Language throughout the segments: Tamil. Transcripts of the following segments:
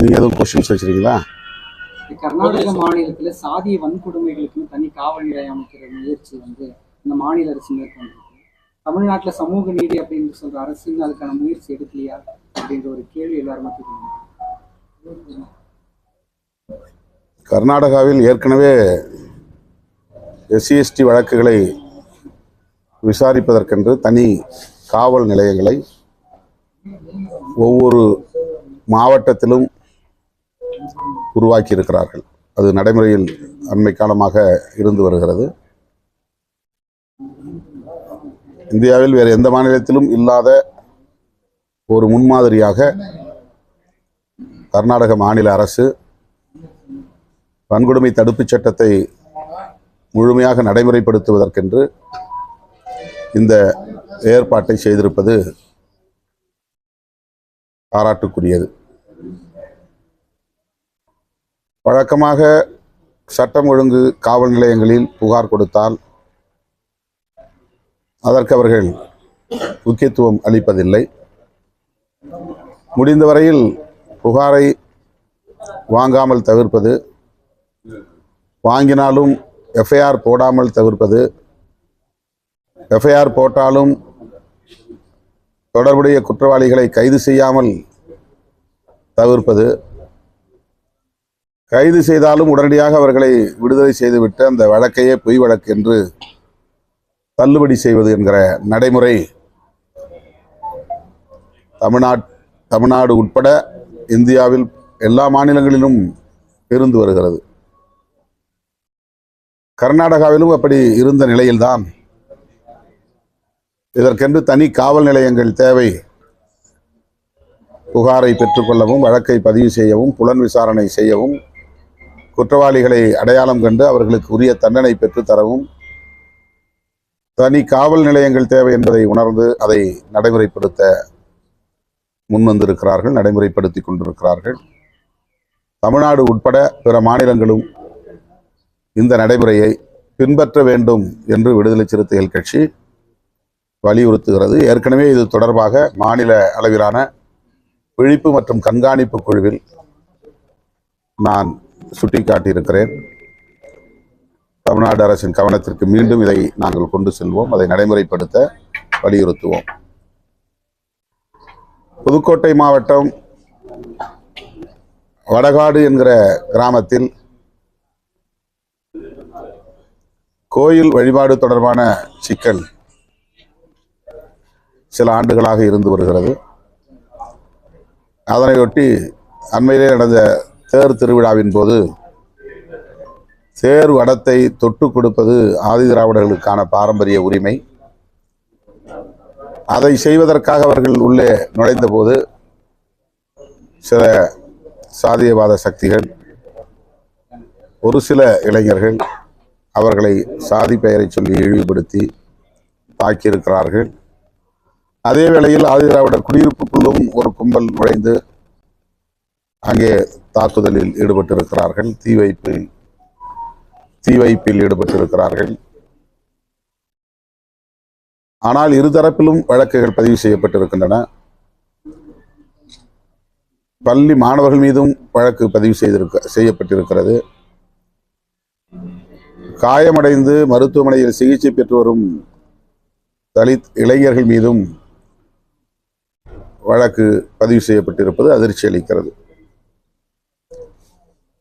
நீங்கள் எதுவும் கொஷின்ஸ் வச்சுருக்கீங்களா? கர்நாடக மாநிலத்துல சாதிய வன்கொடுமைகளுக்கு தனி காவல் நிலையம் அமைக்கிற முயற்சி வந்து இந்த மாநில அரசு மேற்கொண்டிருக்கு. தமிழ்நாட்டுல சமூக நீதி அப்படின்னு சொல்ற அரசு அதுக்கான முயற்சி எடுக்கலையா அப்படின்ற ஒரு கேள்வி எல்லாரும் கர்நாடகாவில் ஏற்கனவே எஸ்சிஎஸ்டி வழக்குகளை விசாரிப்பதற்கென்று தனி காவல் நிலையங்களை ஒவ்வொரு மாவட்டத்திலும் உருவாக்கி இருக்கிறார்கள் அது நடைமுறையில் அண்மை காலமாக இருந்து வருகிறது. இந்தியாவில் வேறு எந்த மாநிலத்திலும் இல்லாத ஒரு முன்மாதிரியாக கர்நாடக மாநில அரசு வன்கொடுமை தடுப்புச் சட்டத்தை முழுமையாக நடைமுறைப்படுத்துவதற்கென்று இந்த ஏற்பாட்டை செய்திருப்பது பாராட்டுக்குரியது. வழக்கமாக சட்டம் ஒழுங்கு காவல் நிலையங்களில் புகார் கொடுத்தால் அதற்கு அவர்கள் முக்கியத்துவம் அளிப்பதில்லை. முடிந்தவரையில் புகாரை வாங்காமல் தவிர்ப்பது வாங்கினாலும் எஃப்ஐஆர் போடாமல் தவிர்ப்பது எஃப்ஐஆர் போட்டாலும் தொடர்புடைய குற்றவாளிகளை கைது செய்யாமல் தவிர்ப்பது கைது செய்தாலும் உடனடியாக அவர்களை விடுதலை செய்துவிட்டு அந்த வழக்கையே பொய் வழக்கு என்று தள்ளுபடி செய்வது என்கிற நடைமுறை தமிழ்நாட் தமிழ்நாடு உட்பட இந்தியாவில் எல்லா மாநிலங்களிலும் இருந்து வருகிறது. கர்நாடகாவிலும் அப்படி இருந்த நிலையில்தான் இதற்கென்று தனி காவல் நிலையங்கள் தேவை. புகாரை பெற்றுக்கொள்ளவும் வழக்கை பதிவு செய்யவும் புலன் விசாரணை செய்யவும் குற்றவாளிகளை அடையாளம் கண்டு அவர்களுக்கு உரிய தண்டனை பெற்று தரவும் தனி காவல் நிலையங்கள் தேவை என்பதை உணர்ந்து அதை நடைமுறைப்படுத்த முன்வந்திருக்கிறார்கள் நடைமுறைப்படுத்தி கொண்டிருக்கிறார்கள். தமிழ்நாடு உட்பட பிற மாநிலங்களும் இந்த நடைமுறையை பின்பற்ற வேண்டும் என்று விடுதலை சிறுத்தைகள் கட்சி வலியுறுத்துகிறது. ஏற்கனவே இது தொடர்பாக மாநில அளவிலான விழிப்பு மற்றும் கண்காணிப்பு குழுவில் நான் சுட்டிக்காட்டியிருக்கிறேன். தமிழ்நாடு அரசின் கவனத்திற்கு மீண்டும் இதை நாங்கள் கொண்டு செல்வோம். அதை நடைமுறைப்படுத்த வலியுறுத்துவோம். புதுக்கோட்டை மாவட்டம் வடகாடு என்கிற கிராமத்தில் கோயில் வழிபாடு தொடர்பான சிக்கல் சில ஆண்டுகளாக இருந்து வருகிறது. அதனையொட்டி அண்மையிலே நடந்த தேர் திருவிழாவின் போது தேர் வடத்தை தொட்டு கொடுப்பது ஆதிதிராவிடர்களுக்கான பாரம்பரிய உரிமை. அதை செய்வதற்காக அவர்கள் உள்ளே நுழைந்தபோது சில சாதியவாத சக்திகள் ஒரு சில இளைஞர்கள் அவர்களை சாதி பெயரை சொல்லி இழிவுபடுத்தி தாக்கியிருக்கிறார்கள். அதே வேளையில் ஆதிதிராவிடர் குடியிருப்புக்குள்ளும் ஒரு கும்பல் நுழைந்து அங்கே தாக்குதலில் ஈடுபட்டிருக்கிறார்கள். தீ வைப்பில் தீ வைப்பில் ஈடுபட்டிருக்கிறார்கள். ஆனால் இருதரப்பிலும் வழக்குகள் பதிவு செய்யப்பட்டிருக்கின்றன. பள்ளி மாணவர்கள் மீதும் வழக்கு பதிவு செய்திருக்க செய்யப்பட்டிருக்கிறது. காயமடைந்து மருத்துவமனையில் சிகிச்சை பெற்று வரும் தலித் இளைஞர்கள் மீதும் வழக்கு பதிவு செய்யப்பட்டிருப்பது அதிர்ச்சி அளிக்கிறது.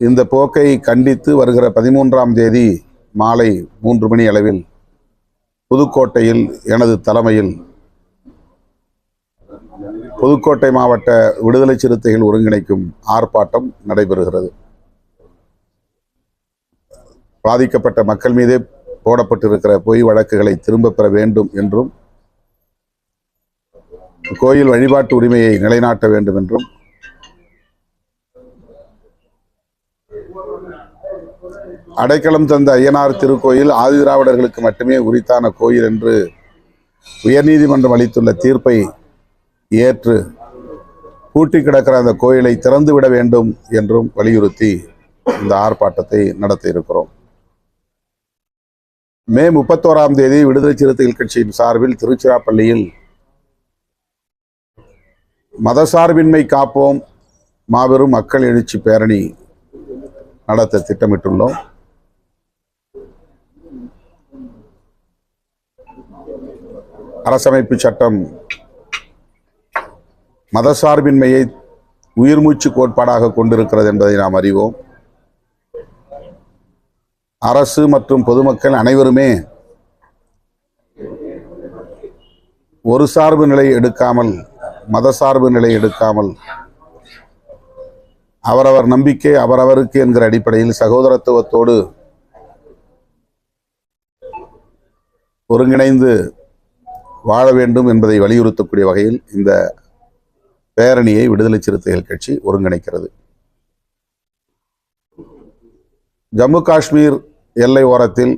இந்த போக்கை கண்டித்து வருகிற பதிமூன்றாம் தேதி மாலை மூன்று மணி அளவில் புதுக்கோட்டையில் எனது தலைமையில் புதுக்கோட்டை மாவட்ட விடுதலை சிறுத்தைகள் ஒருங்கிணைக்கும் ஆர்ப்பாட்டம் நடைபெறுகிறது. பாதிக்கப்பட்ட மக்கள் மீதே போடப்பட்டிருக்கிற பொய் வழக்குகளை திரும்ப பெற வேண்டும் என்றும் கோயில் வழிபாட்டு உரிமையை நிலைநாட்ட வேண்டும் என்றும் அடைக்கலம் தந்த ஐயனார் திருக்கோயில் ஆதிதிராவிடர்களுக்கு மட்டுமே உரித்தான கோயில் என்று உயர்நீதிமன்றம் அளித்துள்ள தீர்ப்பை ஏற்று பூட்டி கிடக்கிற அந்த கோயிலை திறந்து விட வேண்டும் என்றும் வலியுறுத்தி இந்த ஆர்ப்பாட்டத்தை நடத்த இருக்கிறோம் மே முப்பத்தோராம் தேதி விடுதலை சிறுத்தைகள் கட்சியின் சார்பில் திருச்சிராப்பள்ளியில் மதசார்பின்மை காப்போம் மாபெரும் மக்கள் எழுச்சி பேரணி நடத்த திட்டமிட்டுள்ளோம். அரசமைப்பு சட்டம் மதசார்பின்மையை உயிர்மூச்சு கோட்பாடாக கொண்டிருக்கிறது என்பதை நாம் அறிவோம். அரசு மற்றும் பொதுமக்கள் அனைவருமே ஒரு சார்பு நிலை எடுக்காமல் மதசார்பு நிலை எடுக்காமல் அவரவர் நம்பிக்கை அவரவருக்கு என்கிற அடிப்படையில் சகோதரத்துவத்தோடு ஒருங்கிணைந்து வாழ வேண்டும் என்பதை வலியுறுத்தக்கூடிய வகையில் இந்த பேரணியை விடுதலை சிறுத்தைகள் கட்சி ஒருங்கிணைக்கிறது. ஜம்மு காஷ்மீர் எல்லை ஓரத்தில்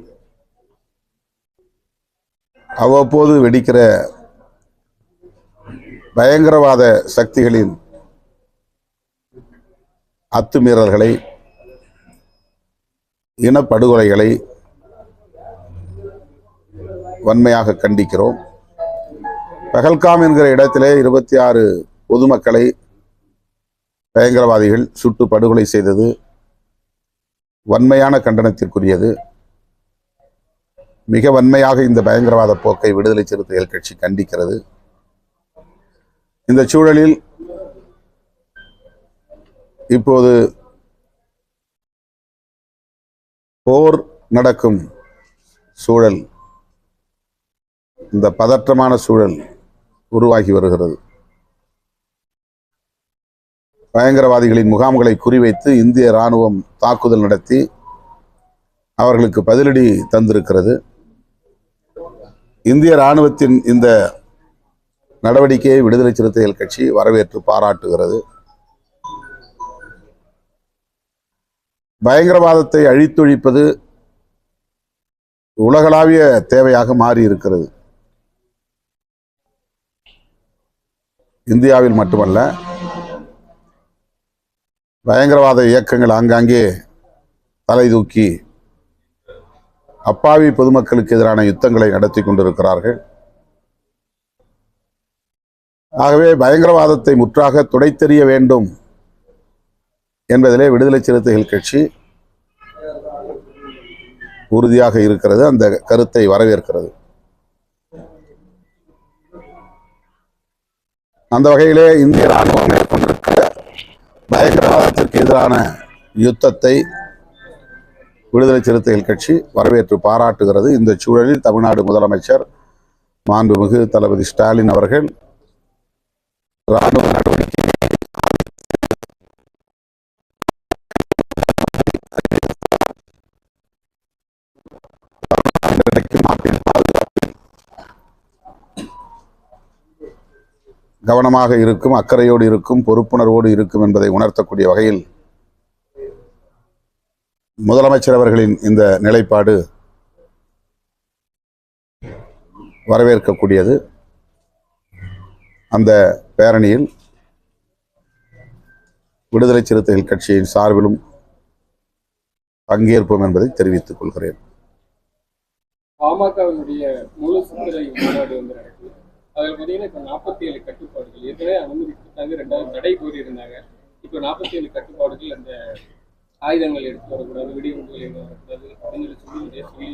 அவ்வப்போது வெடிக்கிற பயங்கரவாத சக்திகளின் அத்துமீறல்களை இனப்படுகொலைகளை வன்மையாக கண்டிக்கிறோம். பகல்காம் என்கிற இடத்திலே இருபத்தி ஆறு பொதுமக்களை பயங்கரவாதிகள் சுட்டு படுகொலை செய்தது வன்மையான கண்டனத்திற்குரியது. மிக வன்மையாக இந்த பயங்கரவாத போக்கை விடுதலை சிறுத்தைகள் கட்சி கண்டிக்கிறது. இந்த சூழலில் இப்போது போர் நடக்கும் சூழல் இந்த பதற்றமான சூழல் உருவாகி வருகிறது. பயங்கரவாதிகளின் முகாம்களை குறிவைத்து இந்திய ராணுவம் தாக்குதல் நடத்தி அவர்களுக்கு பதிலடி தந்திருக்கிறது. இந்திய ராணுவத்தின் இந்த நடவடிக்கையை விடுதலை சிறுத்தைகள் கட்சி வரவேற்று பாராட்டுகிறது. பயங்கரவாதத்தை அழித்தொழிப்பது உலகளாவிய தேவையாக மாறி இருக்கிறது இந்தியாவில் மட்டுமல்ல பயங்கரவாத இயக்கங்கள் ஆங்காங்கே தலை தூக்கி அப்பாவி பொதுமக்களுக்கு எதிரான யுத்தங்களை நடத்தி கொண்டிருக்கிறார்கள். ஆகவே பயங்கரவாதத்தை முற்றாக துடைத்தெறிய வேண்டும் என்பதிலே விடுதலை சிறுத்தைகள் கட்சி உறுதியாக இருக்கிறது அந்த கருத்தை வரவேற்கிறது. அந்த வகையிலே இந்திய ராணுவம் மேற்கொண்டிருக்கிற பயங்கரவாதத்திற்கு எதிரான யுத்தத்தை விடுதலை சிறுத்தைகள் கட்சி வரவேற்று பாராட்டுகிறது. இந்த சூழலில் தமிழ்நாடு முதலமைச்சர் மாண்புமிகு தளபதி ஸ்டாலின் அவர்கள் ராணுவ கவனமாக இருக்கும் அக்கறையோடு இருக்கும் பொறுப்புணர்வோடு இருக்கும் என்பதை உணர்த்தக்கூடிய வகையில் முதலமைச்சர் அவர்களின் இந்த நிலைப்பாடு வரவேற்கக்கூடியது. அந்த பேரணியில் விடுதலை சிறுத்தைகள் கட்சியின் சார்பிலும் பங்கேற்போம் என்பதை தெரிவித்துக் கொள்கிறேன். பாமகவினுடைய முழு சிந்தனை மாநாடு வந்து நடக்குது. அதில் பார்த்தீங்கன்னா இப்போ நாற்பத்தி ஏழு கட்டுப்பாடுகள். ஏற்கனவே அனுமதி கொடுத்தாங்க ரெண்டாவது தடை கோரி இப்போ நாற்பத்தி ஏழு கட்டுப்பாடுகள் அந்த ஆயுதங்கள் எடுத்து வரக்கூடாது வெடிகுண்டுகள் எடுத்து வரக்கூடாது அப்படின்னு சொல்லி சொல்லி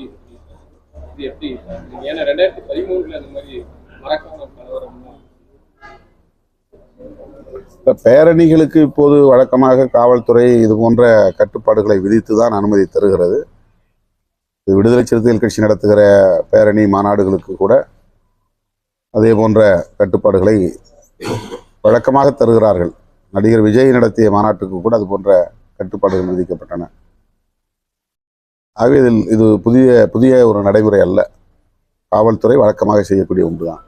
இது எப்படி பார்க்குறீங்க? ஏன்னா ரெண்டாயிரத்தி பதிமூணுல அந்த மாதிரி மறக்காம கலவரம் இந்த பேரணிகளுக்கு இப்போது வழக்கமாக காவல்துறை இது போன்ற கட்டுப்பாடுகளை விதித்து தான் அனுமதி தருகிறது. விடுதலை சிறுத்தைகள் கட்சி நடத்துகிற பேரணி மாநாடுகளுக்கு கூட அதே போன்ற கட்டுப்பாடுகளை வழக்கமாக தருகிறார்கள். நடிகர் விஜய் நடத்திய மாநாட்டுக்கு கூட அது போன்ற கட்டுப்பாடுகள் விதிக்கப்பட்டன. ஆகவே இதில் இது புதிய புதிய ஒரு நடைமுறை அல்ல. காவல்துறை வழக்கமாக செய்யக்கூடிய ஒன்றுதான்.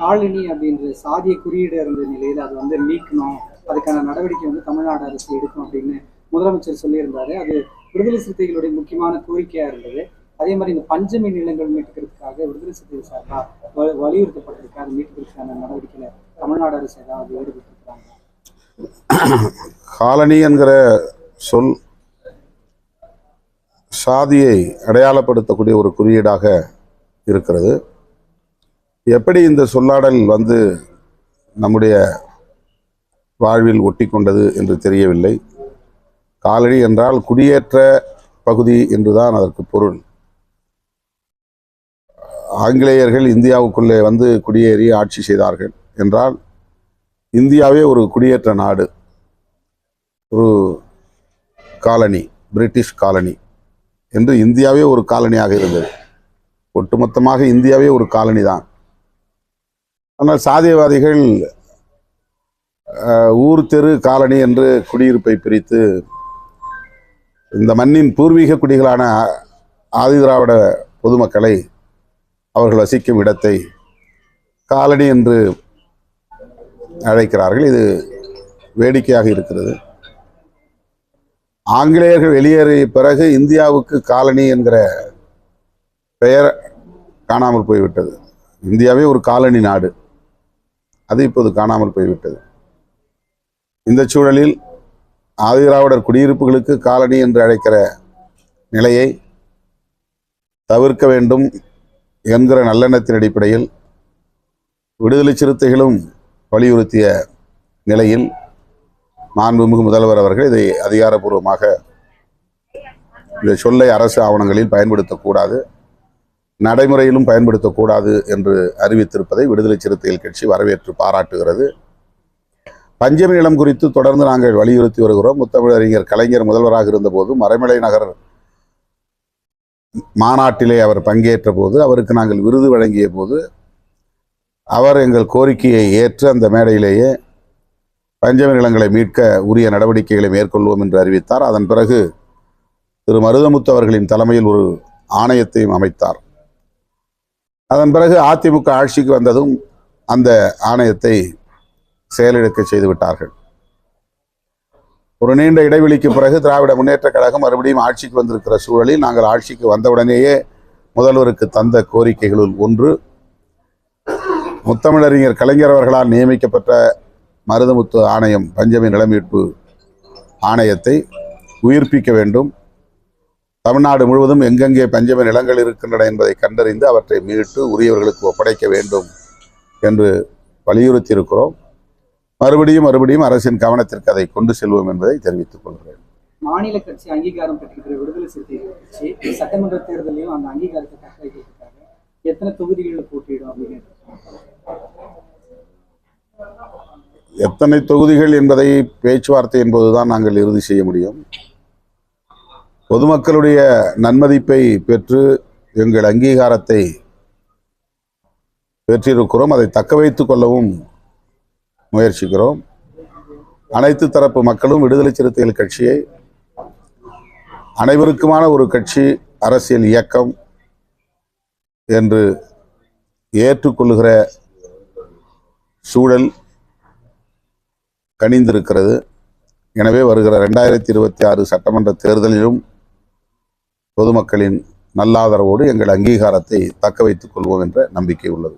காலனி அப்படின்ற சாதிய குறியீடு இருந்த நிலையில் அது வந்து நீக்கணும். அதுக்கான நடவடிக்கை வந்து தமிழ்நாடு அரசு எடுக்கும் அப்படின்னு முதலமைச்சர் சொல்லியிருந்தாரு. அது விடுதலை சிறுத்தைகளுடைய முக்கியமான கோரிக்கையா இருந்தது. அதே மாதிரி இந்த பஞ்சமி நிலங்கள் மீட்கிறதுக்காக விடுதலை சிறுத்தைகள் சார்பா வலியுறுத்தப்பட்டிருக்கு. அது மீட்கிறதுக்கான நடவடிக்கையில தமிழ்நாடு அரசு ஏதாவது ஈடுபட்டிருக்கிறாங்க? காலனி என்கிற சொல் சாதியை அடையாளப்படுத்தக்கூடிய ஒரு குறியீடாக இருக்கிறது. எப்படி இந்த சொல்லாடல் வந்து நம்முடைய வாழ்வில் ஒட்டி கொண்டது என்று தெரியவில்லை. காலடி என்றால் குடியேற்ற பகுதி என்றுதான் அதற்கு பொருள். ஆங்கிலேயர்கள் இந்தியாவுக்குள்ளே வந்து குடியேறி ஆட்சி செய்தார்கள் என்றால் இந்தியாவே ஒரு குடியேற்ற நாடு. ஒரு காலனி பிரிட்டிஷ் காலனி என்று இந்தியாவே ஒரு காலனியாக இருந்தது. ஒட்டுமொத்தமாக இந்தியாவே ஒரு காலனி தான். ஆனால் சாதியவாதிகள் ஊர் தெரு காலனி என்று குடியிருப்பை பிரித்து இந்த மண்ணின் பூர்வீக குடிகளான ஆதிதிராவிட பொதுமக்களை அவர்கள் வசிக்கும் இடத்தை காலனி என்று அழைக்கிறார்கள். இது வேடிக்கையாக இருக்கிறது. ஆங்கிலேயர்கள் வெளியேறிய பிறகு இந்தியாவுக்கு காலனி என்கிற பெயர் காணாமல் போய்விட்டது. இந்தியாவே ஒரு காலனி நாடு. அது இப்போது காணாமல் போய்விட்டது. இந்த சூழலில் ஆதிதிராவிடர் குடியிருப்புகளுக்கு காலனி என்று அழைக்கிற நிலையை தவிர்க்க வேண்டும். என்கிற நல்லெண்ணத்தின் அடிப்படையில் விடுதலை சிறுத்தைகளும் வலியுறுத்திய நிலையில் மாண்புமிகு முதல்வர் அவர்கள் இதை அதிகாரப்பூர்வமாக இந்த சொல்லை அரசு ஆவணங்களில் பயன்படுத்தக்கூடாது நடைமுறையிலும் பயன்படுத்தக்கூடாது என்று அறிவித்திருப்பதை விடுதலை சிறுத்தைகள் கட்சி வரவேற்று பாராட்டுகிறது. பஞ்சமி நிலம் குறித்து தொடர்ந்து நாங்கள் வலியுறுத்தி வருகிறோம். முத்தமிழறிஞர் கலைஞர் முதல்வராக இருந்தபோது மறைமலை நகர் மாநாட்டிலே அவர் பங்கேற்ற போது அவருக்கு நாங்கள் விருது வழங்கிய போது அவர் எங்கள் கோரிக்கையை ஏற்று அந்த மேடையிலேயே பஞ்சமி நிலங்களை மீட்க உரிய நடவடிக்கைகளை மேற்கொள்வோம் என்று அறிவித்தார். அதன் பிறகு திரு மருதமுத்து அவர்களின் தலைமையில் ஒரு ஆணையத்தையும் அமைத்தார். அதன் பிறகு அதிமுக ஆட்சிக்கு வந்ததும் அந்த ஆணையத்தை செயலிழக்க செய்துவிட்டார்கள். ஒரு நீண்ட இடைவெளிக்கு பிறகு திராவிட முன்னேற்றக் கழகம் மறுபடியும் ஆட்சிக்கு வந்திருக்கிற சூழலில் நாங்கள் ஆட்சிக்கு வந்தவுடனேயே முதல்வருக்கு தந்த கோரிக்கைகளுள் ஒன்று. முத்தமிழறிஞர் கலைஞர் அவர்களால் நியமிக்கப்பட்ட மருதமுத்து ஆணையம் பஞ்சமி நிலமீட்பு ஆணையத்தை உயிர்ப்பிக்க வேண்டும். தமிழ்நாடு முழுவதும் எங்கெங்கே பஞ்சமி நிலங்கள் இருக்கின்றன என்பதை கண்டறிந்து அவற்றை மீட்டு உரியவர்களுக்கு ஒப்படைக்க வேண்டும் என்று வலியுறுத்தியிருக்கிறோம். மறுபடியும் மறுபடியும் அரசின் கவனத்திற்கு அதை கொண்டு செல்வோம் என்பதை தெரிவித்துக் கொள்கிறேன். மாநில கட்சி அங்கீகாரம் பெற்றிருக்கிற விடுதலை சிறுத்தைகள் கட்சி சட்டமன்ற தேர்தலையும் அந்த அங்கீகாரத்தை வைக்கிறதுக்காக எத்தனை தொகுதிகளில் போட்டியிடும் அப்படின்னு எத்தனை தொகுதிகள் என்பதை பேச்சுவார்த்தை என்பதுதான் நாங்கள் இறுதி செய்ய முடியும். பொதுமக்களுடைய நன்மதிப்பை பெற்று எங்கள் அங்கீகாரத்தை பெற்றிருக்கிறோம். அதை தக்க வைத்துக் கொள்ளவும் முயற்சிக்கிறோம். அனைத்து தரப்பு மக்களும் விடுதலை சிறுத்தைகள் கட்சியை அனைவருக்குமான ஒரு கட்சி அரசியல் இயக்கம் என்று ஏற்றுக்கொள்ளுகிற சூழல் கணிந்திருக்கிறது எனவே வருகிற ரெண்டாயிரத்தி இருபத்தி ஆறு சட்டமன்ற தேர்தலிலும் பொதுமக்களின் நல்லாதரவோடு எங்கள் அங்கீகாரத்தை தக்க வைத்துக் கொள்வோம் என்ற நம்பிக்கை உள்ளது.